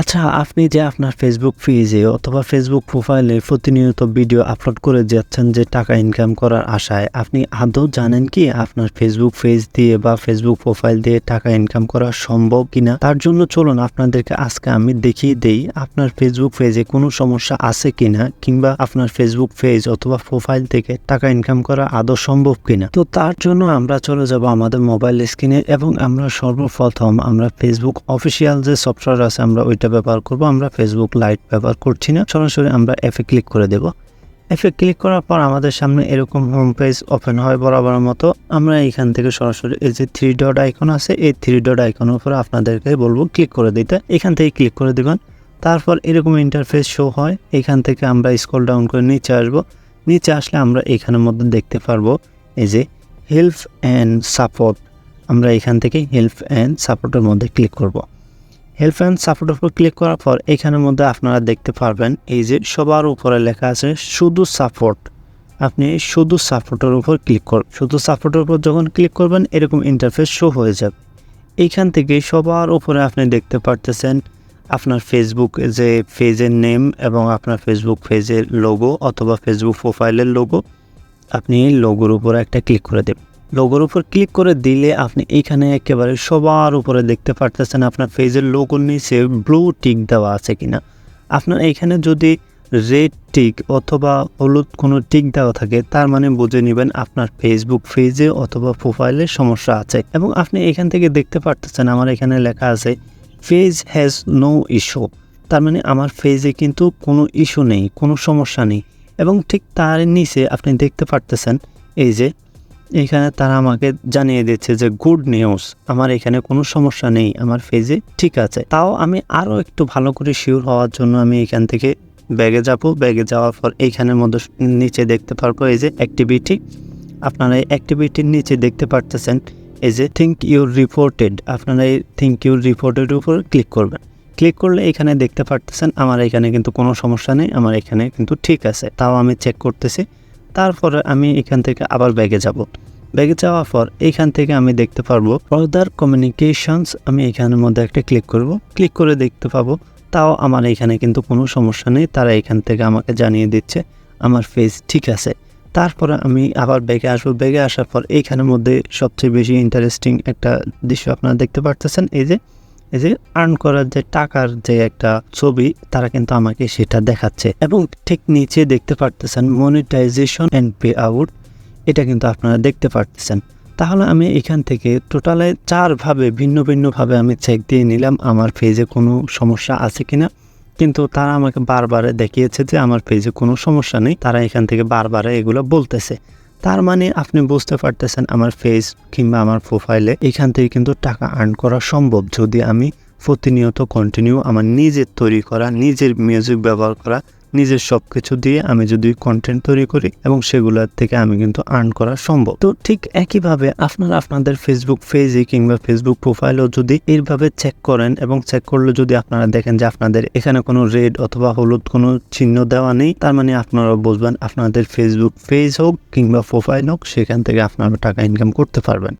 আচ্ছা আপনি যে আপনার ফেসবুক পেজে অথবা ফেসবুক প্রোফাইলে প্রতিনিয়ত ভিডিও আপলোড করে যাচ্ছেন যে টাকা ইনকাম করার আশায়, আপনি আদৌ জানেন কি আপনার ফেসবুক পেজ দিয়ে বা ফেসবুক প্রোফাইল দিয়ে টাকা ইনকাম করা সম্ভব কিনা? তার জন্য চলুন আপনাদেরকে আজকে আমি দেখিয়ে দেই আপনার ফেসবুক পেজে কোনো সমস্যা আছে কিনা কিংবা আপনার ফেসবুক পেজ অথবা প্রোফাইল থেকে টাকা ইনকাম করা আদৌ সম্ভব কিনা। তো তার জন্য আমরা চলে যাব আমাদের মোবাইল স্ক্রিনে এবং আমরা সর্বপ্রথম আমরা ফেসবুক অফিসিয়াল যে সফটওয়্যার আছে আমরা ওইটা ব্যবহার করব, আমরা ফেসবুক লাইট ব্যবহার করছি না। সরাসরি আমরা অ্যাপে ক্লিক করে দেব। অ্যাপে ক্লিক করার পর আমাদের সামনে এরকম হোম পেজ ওপেন হয় বরাবর মতো। আমরা এখান থেকে সরাসরি এই যে থ্রি ডট আইকন আছে, এই থ্রি ডট আইকনের উপরে আপনাদেরকে বলব ক্লিক করে দিতে। এখান থেকে ক্লিক করে দিবেন। তারপর এরকম ইন্টারফেস শো হয়। এখান থেকে আমরা স্ক্রল ডাউন করে নিচে আসব। নিচে আসলে আমরা এখানের মধ্যে দেখতে পারব এই যে হেল্প অ্যান্ড সাপোর্ট আমরা এখান থেকে হেল্প অ্যান্ড সাপোর্টের মধ্যে ক্লিক করব। হেল্প অ্যান্ড সাপোর্টের উপর ক্লিক করার পর এখানের মধ্যে আপনারা দেখতে পারবেন, এই যে সবার উপরে লেখা আছে শুধু সাপোর্ট আপনি শুধু সাপোর্টের উপর ক্লিক করবেন শুধু সাপোর্টের উপর যখন ক্লিক করবেন এরকম ইন্টারফেস শো হয়ে যাবে। এইখান থেকে সবার উপরে আপনি দেখতে পারতেছেন আপনার ফেসবুক যে পেজের নেম এবং আপনার ফেসবুক পেজের লোগো অথবা ফেসবুক প্রোফাইলের লোগো আপনি এই লোগোর উপরে একটা ক্লিক করে দেবেন। লোগোর উপর ক্লিক করে দিলে আপনি এইখানে একেবারে সবার উপরে দেখতে পারতেছেন আপনার পেজের লোগোর নিচে ব্লু টিক দেওয়া আছে কিনা। আপনার এইখানে যদি রেড টিক অথবা হলুদ কোনো টিক দেওয়া থাকে, তার মানে বুঝে নেবেন আপনার ফেসবুক পেজে অথবা প্রোফাইলে সমস্যা আছে। এবং আপনি এখান থেকে দেখতে পারতেছেন আমার এখানে লেখা আছে ফেজ হ্যাজ নো ইস্যু তার মানে আমার ফেজে কিন্তু কোনো ইস্যু নেই, কোনো সমস্যা নেই। এবং ঠিক তার নিচে আপনি দেখতে পারতেছেন, এই যে এখানে তারা আমাকে জানিয়ে দিচ্ছে যে, গুড নিউজ, আমার এখানে কোনো সমস্যা নেই, আমার ফেজে ঠিক আছে। তাও আমি আরও একটু ভালো করে শিওর হওয়ার জন্য আমি এখান থেকে ব্যাগে যাব। ব্যাগে যাওয়ার পর এইখানের মধ্যে নিচে দেখতে পারব এই যে অ্যাক্টিভিটি আপনারা এই অ্যাক্টিভিটির নিচে দেখতে পারতেছেন এই যে থিঙ্ক ইউর রিপোর্টেড আপনারা এই থিঙ্ক ইউর রিপোর্টেড উপর ক্লিক করবেন। ক্লিক করলে এখানে দেখতে পারতেছেন, আমার এখানে কিন্তু কোনো সমস্যা নেই, আমার এখানে কিন্তু ঠিক আছে। তাও আমি চেক করতেছি। তারপরে আমি এখান থেকে আবার ব্যাগে যাব। ব্যাগে যাওয়ার পর এইখান থেকে আমি দেখতে পারব ফার্দার কমিউনিকেশনস আমি এখানের মধ্যে একটা ক্লিক করব। ক্লিক করে দেখতে পাবো, তাও আমার এখানে কিন্তু কোনো সমস্যা নেই, তারা এখান থেকে আমাকে জানিয়ে দিচ্ছে, আমার ফেস ঠিক আছে। তারপরে আমি আবার ব্যাগে আসব। ব্যাগে আসার পর এইখানের মধ্যে সবচেয়ে বেশি ইন্টারেস্টিং একটা দৃশ্য আপনারা দেখতে পারতেছেন, এই যে এই যে আর্ন করার যে টাকার যে একটা ছবি, তারা কিন্তু আমাকে সেটা দেখাচ্ছে। এবং ঠিক নিচে দেখতে পারতেছেন মনিটাইজেশন অ্যান্ড পে আউট এটা কিন্তু আপনারা দেখতে পারতেছেন। তাহলে আমি এখান থেকে টোটালে চারভাবে ভিন্ন ভিন্নভাবে আমি চেক দিয়ে নিলাম, আমার পেজে কোনো সমস্যা আছে কিনা। কিন্তু তারা আমাকে বারবারে দেখিয়েছে যে আমার পেজে কোনো সমস্যা নেই। তারা এখান থেকে বারবারে এগুলো বলতেছে। তার মানে আপনি বুঝতে পারতেছেন আমার ফেস কিংবা আমার প্রোফাইলে এখান থেকে কিন্তু টাকা আর্ন করা সম্ভব যদি আমি প্রতিনিয়ত কন্টিনিউ আমার নিজের তৈরি করা, নিজের মিউজিক ব্যবহার করা নিজের সব কিছু দিয়ে আমি যদি কন্টেন্ট তৈরি করি এবং সেগুলোর থেকে আমি কিন্তু আর্ন করা সম্ভব। তো ঠিক একইভাবে আপনারা আপনাদের ফেসবুক পেজে কিংবা ফেসবুক প্রোফাইলও যদি এইভাবে চেক করেন এবং চেক করলে যদি আপনারা দেখেন যে আপনাদের এখানে কোনো রেড অথবা হলুদ কোনো চিহ্ন দেওয়া নেই, তার মানে আপনারা বুঝবেন আপনাদের ফেসবুক পেজ হোক কিংবা প্রোফাইল হোক, সেখান থেকে আপনারা টাকা ইনকাম করতে পারবেন।